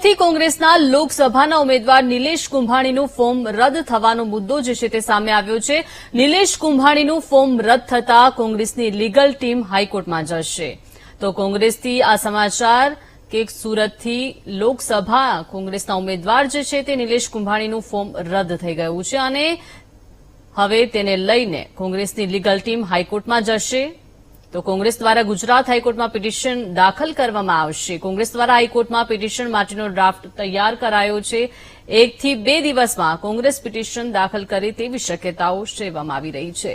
સુરતથી કોંગ્રેસના લોકસભાના ઉમેદવાર નિલેશ કુંભાણીનું ફોર્મ રદ થવાનો મુદ્દો જે છે તે સામે આવ્યો છે. નિલેશ કુંભાણીનું ફોર્મ રદ થતાં કોંગ્રેસની લીગલ ટીમ હાઈકોર્ટમાં જશે. તો કોંગ્રેસથી આ સમાચાર કે સુરતથી લોકસભા કોંગ્રેસના ઉમેદવાર જે છે તે નિલેશ કુંભાણીનું ફોર્મ રદ થઈ ગયું છે અને હવે તેને લઈને કોંગ્રેસની લીગલ ટીમ હાઈકોર્ટમાં જશે. તો કોંગ્રેસ દ્વારા ગુજરાત હાઈકોર્ટમાં પિટિશન દાખલ કરવામાં આવશે. કોંગ્રેસ દ્વારા હાઈકોર્ટમાં પિટિશન માટેનો ડ્રાફ્ટ તૈયાર કરાયો છે. એકથી બે દિવસમાં કોંગ્રેસ પિટિશન દાખલ કરે તેવી શક્યતાઓ સેવવામાં આવી રહી છે.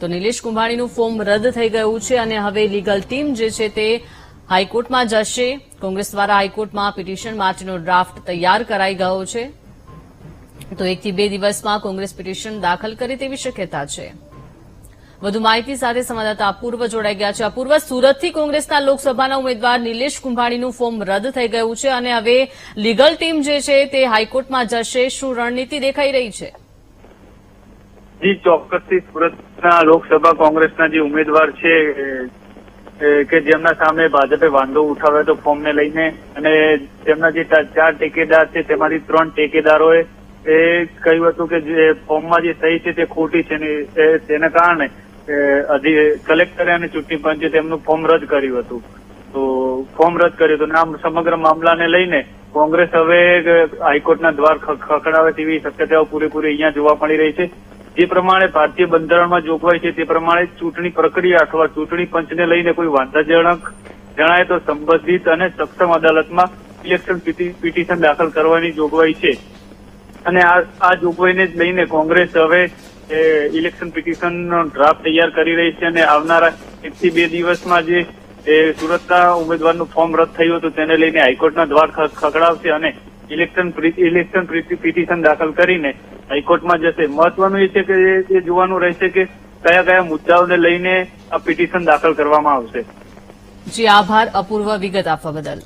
તો નિલેશ કુંભાણીનું ફોર્મ રદ થઈ ગયું છે અને હવે લીગલ ટીમ જે છે તે હાઈકોર્ટમાં જશે. કોંગ્રેસ દ્વારા હાઈકોર્ટમાં પિટિશન માટેનો ડ્રાફ્ટ તૈયાર કરાઈ ગયો છે. તો એકથી બે દિવસમાં કોંગ્રેસ પિટિશન દાખલ કરે તેવી શક્યતા છે. વધુ માહિતી સાથે સંવાદદાતા અપૂર્વ જોડાઈ ગયા છે. અપૂર્વ, સુરતથી કોંગ્રેસના લોકસભાના ઉમેદવાર નિલેશ કુંભાણીનું ફોર્મ રદ થઈ ગયું છે અને હવે લીગલ ટીમ જે છે તે હાઈકોર્ટમાં જશે. શું રણનીતિ દેખાઈ રહી છે? જી, ચોક્કસથી સુરતના લોકસભા કોંગ્રેસના જે ઉમેદવાર છે કે જેમના સામે ભાજપે વાંધો ઉઠાવ્યો હતો ફોર્મને લઈને અને તેમના જે ચાર ટેકેદાર છે, તેમાંથી ત્રણ ટેકેદારોએ એ કહ્યું હતું કે જે ફોર્મમાં જે સહી છે તે ખોટી છે તેના કારણે અધિ- કલેક્ટરે અને ચૂંટણી પંચે તેમનું ફોર્મ રદ કર્યું હતું. તો ફોર્મ રદ કર્યું હતું આમ સમગ્ર મામલાને લઈને કોંગ્રેસ હવે હાઈકોર્ટના દ્વાર ખખડાવે તેવી શક્યતાઓ પૂરેપૂરી અહીંયા જોવા મળી રહી છે. જે પ્રમાણે ભારતીય બંધારણમાં જોગવાઈ છે તે પ્રમાણે ચૂંટણી પ્રક્રિયા અથવા ચૂંટણી પંચને લઈને કોઈ વાંધાજનક જણાય તો સંબંધિત અને સક્ષમ અદાલતમાં ઇલેક્શન પિટિશન દાખલ કરવાની જોગવાઈ છે. અને આ આ જોગવાઈને જ લઈને કોંગ્રેસ હવે એ, ઇલેક્શન પિટિશનનો ડ્રાફ્ટ તૈયાર કરી રહી છે અને આવનારા એકથી બે દિવસમાં જે સુરતના ઉમેદવારનું ફોર્મ રદ થયું હતું તેને લઈને હાઈકોર્ટના દ્વાર ખખડાવશે અને ઇલેક્શન ઇલેક્શન પિટિશન દાખલ કરીને હાઈકોર્ટમાં જશે. મહત્વનું એ છે કે એ જોવાનું રહેશે કે કયા કયા મુદ્દાઓને લઈને આ પિટિશન દાખલ કરવામાં આવશે. જી આભાર. અપૂર્વ વિગત આપવા બદલ.